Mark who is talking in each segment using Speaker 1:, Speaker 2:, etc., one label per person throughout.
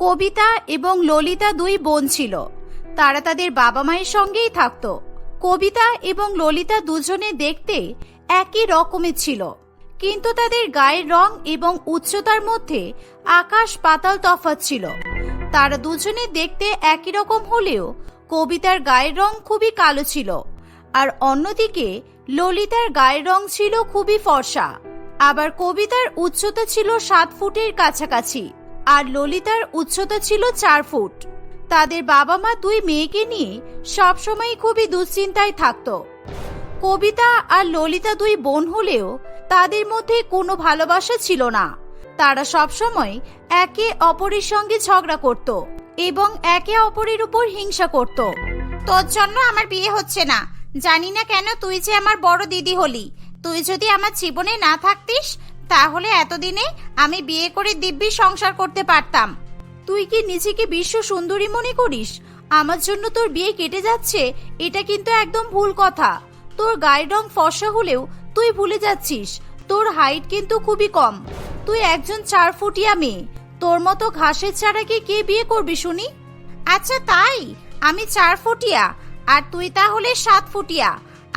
Speaker 1: কবিতা এবং ললিতা দুই বোন ছিল। তারা তাদের বাবা মায়ের সঙ্গেই থাকতো। কবিতা এবং ললিতা দুজনে দেখতে একই রকমের ছিল। কিন্তু তাদের গায়ের রং এবং উচ্চতার মধ্যে আকাশ পাতাল তফাৎ ছিল। তারা দুজনে দেখতে একই রকম হলেও কবিতার গায়ের রং খুবই কালো ছিল। আর অন্যদিকে ললিতার গায়ের রং ছিল খুবই ফর্সা। আবার কবিতার উচ্চতা ছিল সাত ফুটের কাছাকাছি। আর ললিতার উচ্চতা ছিল চার ফুট। তাদের বাবা মা দুই মেয়েকে নিয়ে সবসময় খুবই দুশ্চিন্তায় থাকতো। কবিতা আর ললিতা দুই বোন হলেও তাদের মধ্যে কোনো ভালোবাসা ছিল না। তারা সবসময় একে অপরের সঙ্গে ঝগড়া করত এবং একে অপরের উপর হিংসা করত। তোর জন্য আমার বিয়ে হচ্ছে না। জানি না কেন তুই যে আমার বড় দিদি হলি। তুই যদি আমার জীবনে না থাকতিস তাহলে এতদিনে আমি বিয়ে করে দিব্যি সংসার করতে পারতাম। তুই কি নিজেকে বিশ্ব সুন্দরী মনে করিস? আমার জন্য তোর বিয়ে কেটে যাচ্ছে, এটা কিন্তু একদম ভুল কথা। তোর গায়ের রং ফর্সা হলেও তুই ভুলে যাচ্ছিস। তোর হাইট কিন্তু খুবই কম। তুই একজন চার ফুটিয়া মেয়ে। তোর মতো ঘাসের চারাকে কে বিয়ে করবি শুনি? আচ্ছা তাই, আমি চার ফুটিয়া আর তুই তাহলে সাত ফুটিয়া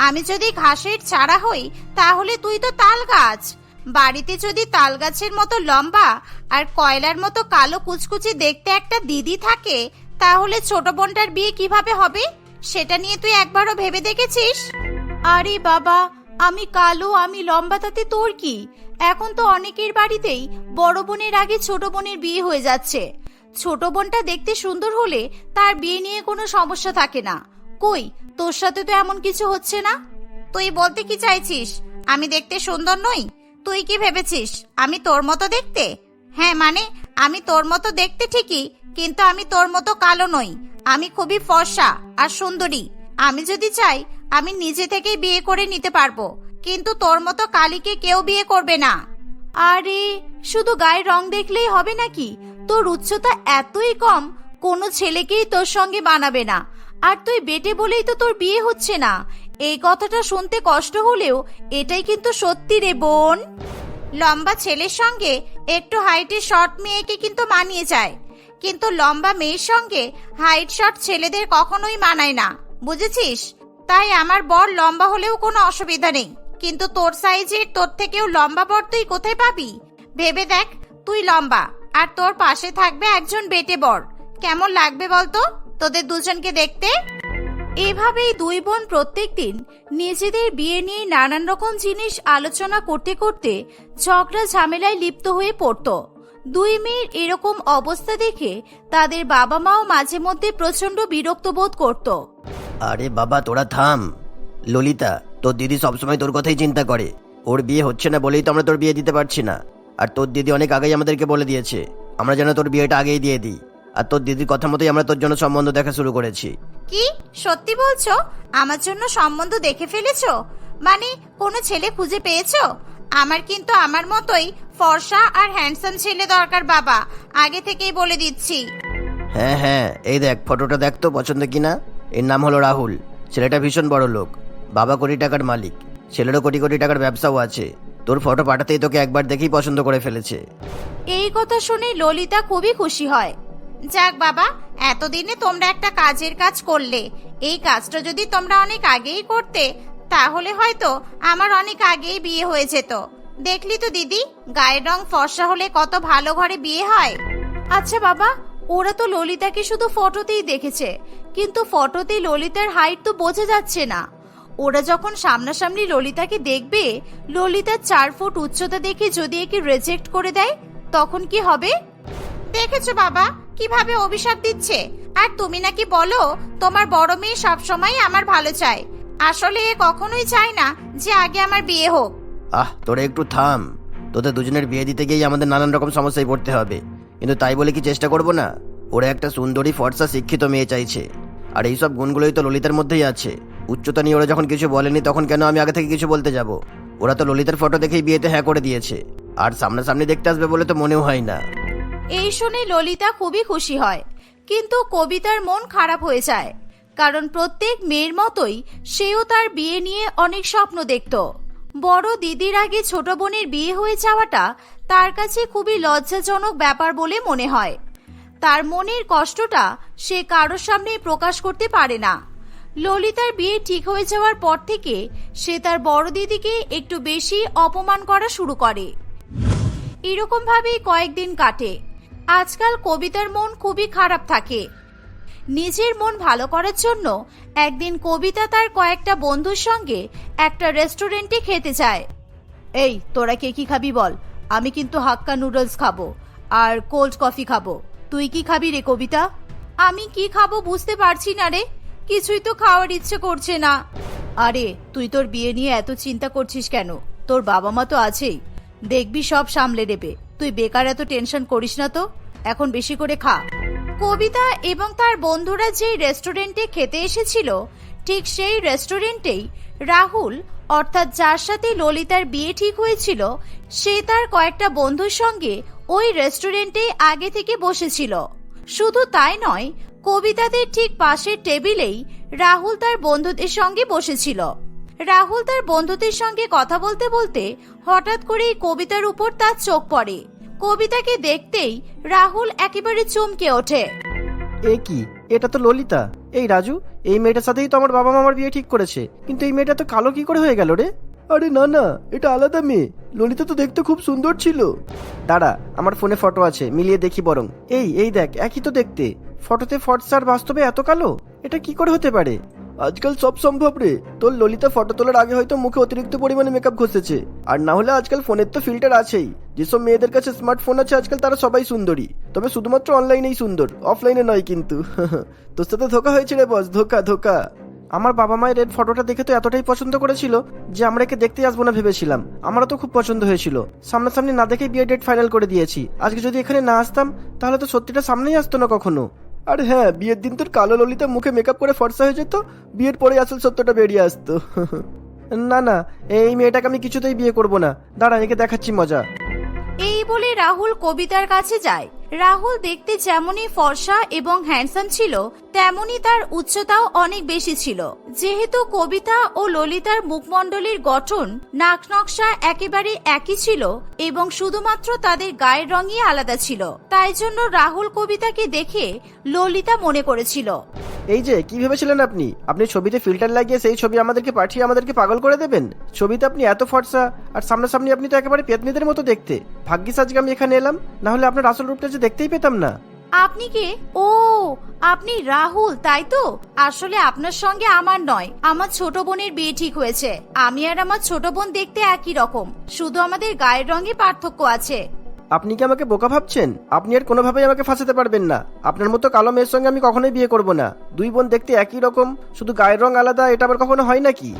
Speaker 1: আমি যদি ঘাসের চারা হই, তাহলে তুই তো তাল গাছ। বাড়িতে যদি তাল গাছের মতো লম্বা আর কয়লার মতো কালো কুচকুচি দেখতে একটা দিদি থাকে তাহলে ছোট বোনটার বিয়ে কীভাবে হবে? সেটা নিয়ে তুই একবারও ভেবে দেখেছিস? আরে বাবা আমি কালো আমি লম্বা তাতে তোর কি? এখন তো অনেকের বাড়িতেই বড় বোনের আগে ছোট বোনের বিয়ে হয়ে যাচ্ছে। ছোট বোনটা দেখতে সুন্দর হলে তার বিয়ে নিয়ে কোনো সমস্যা থাকে না। কই তোর সাথে তো এমন কিছু হচ্ছে না? তুই বলতে কি চাইছিস? আমি দেখতে সুন্দর নই? তুই কি ভেবেছিস? আমি তোর মতো দেখতে? হ্যাঁ মানে আমি তোর মতো দেখতে ঠিকই, কিন্তু আমি তোর মতো কালো নই। আমি খুবই ফর্সা আর সুন্দরী। আমি যদি চাই, আমি নিজে থেকেই বিয়ে করে নিতে পারব, কিন্তু তোর মতো কালীকে কেউ বিয়ে করবে না। আরে, শুধু গায়ের রং দেখলেই হবে নাকি? তোর উচ্চতা এতই কম, কোনো ছেলেকেই তোর সঙ্গে বানাবে না। আর তুই বেটে বলেই তো তোর বিয়ে হচ্ছে না। এই কথাটা শুনতে কষ্ট হলেও এটাই কিন্তু সত্যি রে বোন। লম্বা ছেলের সঙ্গে একটু হাইটের শর্ট মেয়েকে কিন্তু মানিয়ে যায়। কিন্তু লম্বা মেয়ের সঙ্গে হাইট শর্ট ছেলেদের কখনোই মানায় না, বুঝেছিস? তাই আমার বর লম্বা হলেও কোনো অসুবিধা নেই। কিন্তু তোর সাইজের, তোর থেকেও লম্বা বর তুই কোথায় পাবি? ভেবে দেখ, তুই লম্বা আর তোর পাশে থাকবে একজন বেটে বর। কেমন লাগবে বলতো? তোদের দুজনকে দেখতে? এভাবেই দুই বোন প্রত্যেকদিন নিজেদের বিয়ে নিয়ে নানান রকম জিনিস আলোচনা করতে করতে ঝগড়া ঝামেলায় লিপ্ত হয়ে পড়ত। দুই মেয়ের এরকম অবস্থা দেখে তাদের বাবা মাও মাঝে মধ্যে প্রচণ্ড বিরক্ত বোধ করত।
Speaker 2: আরে বাবা, তোরা থাম। ললিতা, তোর দিদি সবসময় তোর কথাই চিন্তা করে। ওর বিয়ে হচ্ছে না বলেই তো আমরা তোর বিয়ে দিতে পারছি না। আর তোর দিদি অনেক আগেই আমাদেরকে বলে দিয়েছে, আমরা যেন তোর বিয়েটা আগেই দিয়ে দিই। আর তোর দিদির কথা মতোই আমরা তোর জন্য সম্বন্ধ দেখা শুরু করেছি।
Speaker 1: কি? সত্যি বলছো? আমার জন্য সম্বন্ধ দেখে ফেলেছো? মানে কোনো ছেলে খুঁজে পেয়েছ? আমার কিন্তু আমার মতোই ফর্সা আর হ্যান্ডসাম ছেলে দরকার বাবা। আগে থেকেই বলে দিচ্ছি।
Speaker 2: হ্যাঁ হ্যাঁ এই দেখ ফটোটা দেখ তো পছন্দ কিনা? এর নাম হলো রাহুল। ছেলেটা ভীষণ বড় লোক। বাবা কোটি টাকার মালিক। ছেলেরও কোটি কোটি টাকার ব্যবসাও আছে। তোর ফটো পাঠাতেই তোকে একবার দেখেই পছন্দ করে ফেলেছে।
Speaker 1: এই কথা শুনে ললিতা খুবই খুশি হয়। যাক বাবা, এতদিনে তোমরা একটা কাজের কাজ করলে। এই কাজটা যদি তোমরা অনেক আগেই করতে, তাহলে হয়তো আমার অনেক আগেই বিয়ে হয়ে যেত। দেখলি তো দিদি, গায়ের রং ফর্সা হলে কত ভালো ঘরে বিয়ে হয়। আচ্ছা বাবা, ওরা তো ললিতাকে শুধু ফটোতেই দেখেছে, কিন্তু ফটোতে ললিতার হাইট তো বোঝা যাচ্ছে না। ওরা যখন সামনাসামনি ললিতাকে দেখবে, ললিতার চার ফুট উচ্চতা দেখে যদি একে রেজেক্ট করে দেয়, তখন কি হবে? দেখেছ বাবা কীভাবে অভিশাপ দিচ্ছে? আর তুমি নাকি বলো, তোমার বড় মেয়ে সবসময় আমার ভালো চায়। আসলে এ কখনোই চায় না যে আগে আমার বিয়ে হোক।
Speaker 2: আহ, তোরা একটু থাম। তোদের দুজনের বিয়ে দিতে গিয়েই আমাদের নানান রকম সমস্যায় পড়তে হবে। কিন্তু তাই বলে কি চেষ্টা করব না? ওরা একটা সুন্দরী, ফর্সা, শিক্ষিত মেয়ে চাইছে। আর এইসব গুণগুলোই তো ললিতার মধ্যেই আছে। উচ্চতা নিয়ে ওরা যখন কিছু বলেনি, তখন কেন আমি আগে থেকে কিছু বলতে যাব? ওরা তো ললিতার ফটো দেখেই বিয়েতে হ্যাঁ করে দিয়েছে। আর সামনাসামনি দেখতে আসবে বলে তো মনেও হয় না।
Speaker 1: এই শুনে ললিতা খুবই খুশি হয়। কিন্তু কবিতার মন খারাপ হয়ে যায়, কারণ প্রত্যেক মেয়ের মতোই সেও তার বিয়ে নিয়ে অনেক স্বপ্ন দেখত। বড় দিদির আগে ছোট বোনের বিয়ে হয়ে যাওয়াটা তার কাছে খুবই লজ্জাজনক ব্যাপার বলে মনে হয়। তার মনের কষ্টটা সে কারোর সামনে প্রকাশ করতে পারে না। ললিতার বিয়ে ঠিক হয়ে যাওয়ার পর থেকে সে তার বড় দিদিকে একটু বেশি অপমান করা শুরু করে। এরকম ভাবেই কয়েকদিন কাটে। আজকাল কবিতার মন খুবই খারাপ থাকে। নিজের মন ভালো করার জন্য একদিন কবিতা তার কয়েকটা বন্ধুর সঙ্গে একটা রেস্টুরেন্টে খেতে যায়। এই, তোরা কে কি খাবি বল? আমি কিন্তু হাক্কা নুডলস খাব আর কোল্ড কফি খাব। তুই কি খাবি রে কবিতা? আমি কি খাব বুঝতে পারছি না রে। কিছুই তো খাওয়ার ইচ্ছে করছে না। আরে, তুই তোর বিয়ে নিয়ে এত চিন্তা করছিস কেন? তোর বাবা মা তো আছেই। দেখবি সব সামলে নেবে। তুই বেকার এত টেনশন করিস না তো? এখন বেশি করে খা। কবিতা এবং তার বন্ধুরা যেই রেস্টুরেন্টে খেতে এসেছিল, ঠিক সেই রেস্টুরেন্টেই রাহুল, অর্থাৎ যার সাথে ললিতার বিয়ে ঠিক হয়েছিল, সে তার কয়েকটা বন্ধুর সঙ্গে ওই রেস্টুরেন্টে আগে থেকে বসেছিল। শুধু তাই নয়, কবিতাদের ঠিক পাশের টেবিলেই রাহুল তার বন্ধুদের সঙ্গে বসেছিল। রাহুল তার বন্ধুদের সঙ্গে কথা বলতে বলতে হঠাৎ করেই কবিতার উপর তার চোখ পড়ে। কবিতাকে দেখতেই রাহুল একেবারে চমকে ওঠে।
Speaker 3: এ কি? এটা তো ললিতা। এই রাজু, এই মেয়েটার সাথেই তো আমার বাবা মামার বিয়ে ঠিক করেছে। কিন্তু এই মেয়েটা তো কালো কি করে হয়ে গেল রে? আরে না না, এটা আলাদা মেয়ে। ললিতা তো দেখতে খুব সুন্দর ছিল। দাঁড়া, আমার ফোনে ফটো আছে, মিলিয়ে দেখি বরং। এই এই দেখ, একই তো দেখতে। ফটোতে ফটসার বাস্তবে এত কালো? এটা কি করে হতে পারে? আজকাল সব সম্ভব রে। তোর ললিতা ফটো তোলার আগে হয়তো মুখে অতিরিক্ত পরিমাণে মেকআপ ঘষেছে। আর না হলে আজকাল ফোনের তো ফিল্টার আছেই। যেসব মেয়েদের কাছে স্মার্টফোন আছে, আজকাল তারা সবাই সুন্দরী। তবে শুধুমাত্র অনলাইনেই সুন্দর অফলাইনে নয় কিন্তু। তোর সাথে ধোকা হয়েছে রে বস ধোকা ধোকা। আমার বাবা মায়ের এর ফটোটা দেখে তো এতটাই পছন্দ করেছিল যে আমরা একে দেখতে আসব না ভেবেছিলাম। আমারও তো খুব পছন্দ হয়েছিল। সামনাসামনি না দেখেই বিয়ে ডেট ফাইনাল করে দিয়েছি। আজকে যদি এখানে না আসতাম, তাহলে তো সত্যিটা সামনেই আসতো না কখনো। আর হ্যাঁ বিয়ের দিন তোর কালো ললিতা মুখে মেকআপ করে ফর্সা হয়ে যেত, বিয়ের পরে আসল সত্যটা বেরিয়ে আসতো। না না, এই মেয়েটাকে আমি কিছুতেই বিয়ে করব না। দাঁড়া, একে দেখাচ্ছি মজা।
Speaker 1: বলে রাহুল কবিতার কাছে যায়। রাহুল দেখতে যেমনই ফর্সা এবং হ্যান্ডসাম ছিল, তেমনই তার উচ্চতাও অনেক বেশি ছিল। যেহেতু কবিতা ও ললিতার মুখমণ্ডলের গঠন নাক নকশা একেবারে একই ছিল এবং শুধুমাত্র তাদের গায়ের রঙই আলাদা ছিল, তাই জন্য রাহুল কবিতাকে দেখে ললিতা মনে করেছিল।
Speaker 3: এই যে, কি ভেবেছিলেন আপনি? আপনি ছবিতে ফিল্টার লাগিয়ে সেই ছবি আমাদেরকে পাঠিয়ে আমাদেরকে পাগল করে দেবেন? ছবিতে আপনি এত ফর্সা, আর সামনাসামনি আপনি তো একেবারে পেতনিদের মতো দেখতে। ভাগ্যিস আজকে আমি এখানে এলাম, না হলে আপনার আসল রূপটা যে দেখতেই পেতাম না।
Speaker 1: আপনি কে? ও, আপনি রাহুল, তাই তো? আসলে আপনার সঙ্গে আমার নয়, আমার ছোট বোনের বিয়ে ঠিক হয়েছে। আমি আর আমার ছোট বোন দেখতে একই রকম। শুধু আমাদের গায়ের রঙে পার্থক্য আছে।
Speaker 3: আপনি কি আমাকে বোকা ভাবছেন? আপনি আর কোনোভাবেই আমাকে ফাঁসাতে পারবেন না। আপনার মতো কালো মেয়ের সঙ্গে আমি কখনোই বিয়ে করব না। দুই বোন দেখতে একই রকম, শুধু গায়ের রং আলাদা, এটা আবার কখনো হয় নাকি?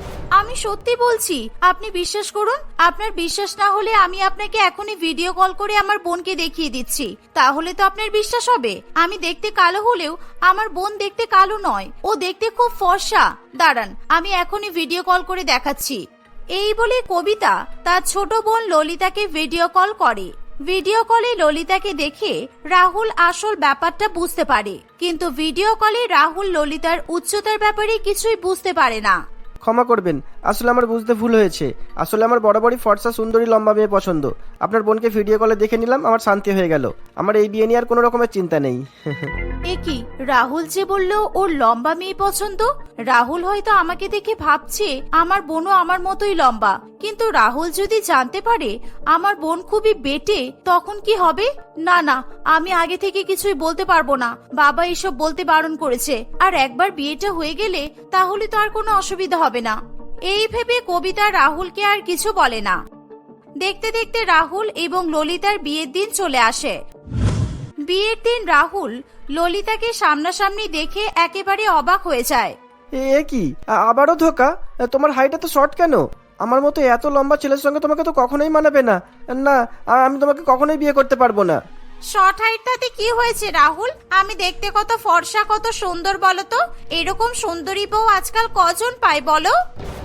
Speaker 1: আমি সত্যি বলছি, আপনি বিশ্বাস করুন, আপনার বিশ্বাস না হলে আমি আপনাকে এখনই ভিডিও কল করে আমার বোনকে দেখিয়ে দিচ্ছি। তাহলে তো আপনার বিশ্বাস হবে। আমি দেখতে কালো হলেও আমার বোন দেখতে কালো নয়, ও দেখতে খুব ফর্সা। দাঁড়ান, আমি এখনই ভিডিও কল করে দেখাচ্ছি। এই বলে কবিতা, তার ছোট বোন ললিতাকে ভিডিও কল করে। ভিডিও কলে ললিতাকে দেখে রাহুল আসল ব্যাপারটা বুঝতে পারে। কিন্তু ভিডিও কলে রাহুল ললিতার উচ্চতার ব্যাপারে কিছুই বুঝতে পারে না।
Speaker 3: ক্ষমা করবেন আসলে আমার বুঝতে ভুল হয়েছে। আসলে আমার বরাবরই ফর্সা, সুন্দরী, লম্বা মেয়ে পছন্দ। আপনার বোনকে ভিডিও কলে দেখে নিলাম, আমার শান্তি হয়ে গেল। আমার এই বিয়ে নিয়ে আর কোনো রকমের চিন্তা নেই।
Speaker 1: এ কি, রাহুল যে বলল ওর লম্বা মেয়ে পছন্দ? রাহুল হয়তো আমাকে দেখে ভাবছে আমার বোনও আমার মতোই লম্বা। কিন্তু রাহুল যদি জানতে পারে আমার বোন খুবই বেটে, তখন কি হবে? না না, আমি আগে থেকে কিছুই বলতে পারব না। বাবা এসব বলতে বারণ করেছে। আর একবার বিয়েটা হয়ে গেলে তাহলে তো আর কোনো অসুবিধা হবে না। এই ভেবে কবিতা রাহুলকে আর কিছু বলে না। দেখতে দেখতে রাহুল এবং ললিতার বিয়ের দিন চলে আসে। বিয়ের দিন রাহুল ললিতাকে সামনাসামনি দেখে একেবারে অবাক হয়ে যায়।
Speaker 3: এ কি? আবারও ধোকা? তোমার হাইটা তো শর্ট কেন? আমার মতো এত লম্বা ছেলের সঙ্গে তোমাকে তো কখনোই মানাবে না। না আমি তোমাকে কখনোই বিয়ে করতে পারব না।
Speaker 1: শর্ট হাইটটাতে কি হয়েছে রাহুল? আমি দেখতে কত ফর্সা কত সুন্দর বলো তো। এরকম সুন্দরী বউ আজকাল কজন পায় বলো?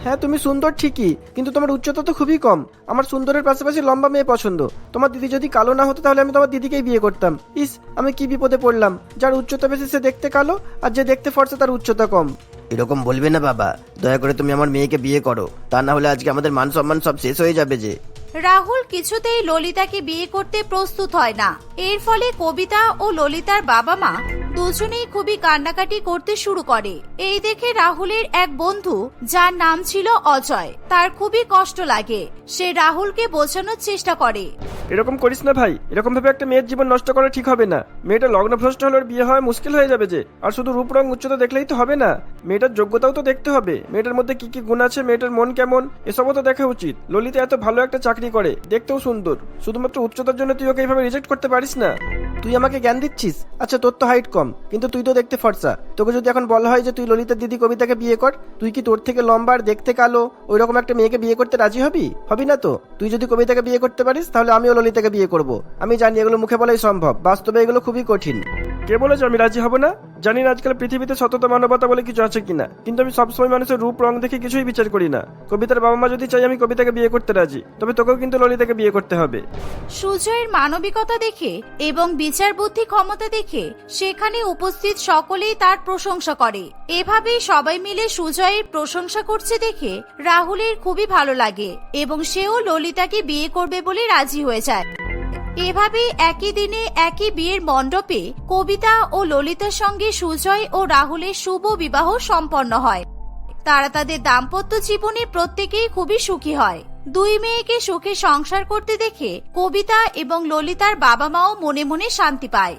Speaker 3: হ্যাঁ তুমি সুন্দর ঠিকই কিন্তু তোমার উচ্চতা তো খুবই কম। আমার সুন্দরের পাশাপাশি লম্বা মেয়ে পছন্দ। তোমার দিদি যদি কালো না হতো তাহলে আমি তোমার দিদিকেই বিয়ে করতাম। ইস আমি কি বিপদে পড়লাম? যার উচ্চতা বেশি সে দেখতে কালো আর যে দেখতে ফর্সা তার উচ্চতা কম।
Speaker 2: এরকম বলবে না বাবা। দয়া করে তুমি আমার মেয়েকে বিয়ে করো। তা না হলে আজকে আমাদের মান সম্মান সব শেষ হয়ে যাবে যে।
Speaker 1: রাহুল কিছুতেই ললিতাকে বিয়ে করতে প্রস্তুত হয় না। এর ফলে কবিতা ও ললিতার বাবা মা দুজনেই খুবই কান্নাকাটি করতে শুরু করে। এই দেখে রাহুলের এক বন্ধু, যার নাম ছিল অজয়, তার খুবই কষ্ট লাগে। সে রাহুলকে বোঝানোর চেষ্টা করে।
Speaker 3: এরকম করিস না ভাই, এরকম ভাবে একটা মেয়ের জীবন নষ্ট করা ঠিক হবে না। মেয়েটা লগ্নভ্রষ্ট হলে বিয়ে হওয়া মুশকিল হয়ে যাবে যে, আর শুধু রূপ, রং, উচ্চতা দেখলেই তো হবে না। মেয়েটার যোগ্যতাও তো দেখতে হবে। মেয়েটার মধ্যে কি কি গুণ আছে, মেয়েটার মন কেমন, এসবও তো দেখা উচিত। ললিতা এত ভালো একটা চাকরি করে, দেখতেও সুন্দর। শুধুমাত্র উচ্চতার জন্য তুই ওকে এইভাবে রিজেক্ট করতে পারিস না। তুই আমাকে জ্ঞান দিচ্ছিস? আচ্ছা তোর তো হাইট কম কিন্তু তুই তো দেখতে ফর্সা। তোকে যদি এখন বলা হয় যে তুই ললিতার দিদি কবিতাকে বিয়ে কর তুই কি তোর থেকে লম্বা আর দেখতে কালো? ওই রকম একটা মেয়েকে বিয়ে করতে রাজি হবি? হবি না তো? তুই যদি কবিতাকে বিয়ে করতে পারিস তাহলে আমিও ললিতাকে বিয়ে করব। আমি জানি এগুলো মুখে বলাই সম্ভব বাস্তবে এগুলো খুবই কঠিন। কে বলেছে আমি রাজি হব না? জানি না আজকাল পৃথিবীতে সততা মানবতা বলে কিছু আছে কিনা কিন্তু আমি সবসময় মানুষের রূপ রং দেখে কিছুই বিচার করি না। কবিতার বাবা মা যদি চাই আমি কবিতাকে বিয়ে করতে রাজি তবে তোকেও কিন্তু ললিতাকে বিয়ে করতে হবে।
Speaker 1: সুজয়ের মানবিকতা দেখে এবং বিচার বুদ্ধি ক্ষমতা দেখে সেখানে উপস্থিত সকলেই তার প্রশংসা করে। এভাবেই সবাই মিলে সুজয়ের প্রশংসা করছে দেখে রাহুলের খুবই ভালো লাগে এবং সেও ললিতাকে বিয়ে করবে বলে রাজি হয়ে যায়। এভাবে একই দিনে একই বিয়ের মণ্ডপে কবিতা ও ললিতার সঙ্গে সুজয় ও রাহুলের শুভ বিবাহ সম্পন্ন হয়। তারা তাদের দাম্পত্য জীবনে প্রত্যেকেই খুবই সুখী হয়। দুই মেয়েকে সুখে সংসার করতে দেখে কবিতা এবং ললিতার বাবা মাও মনে মনে শান্তি পায়।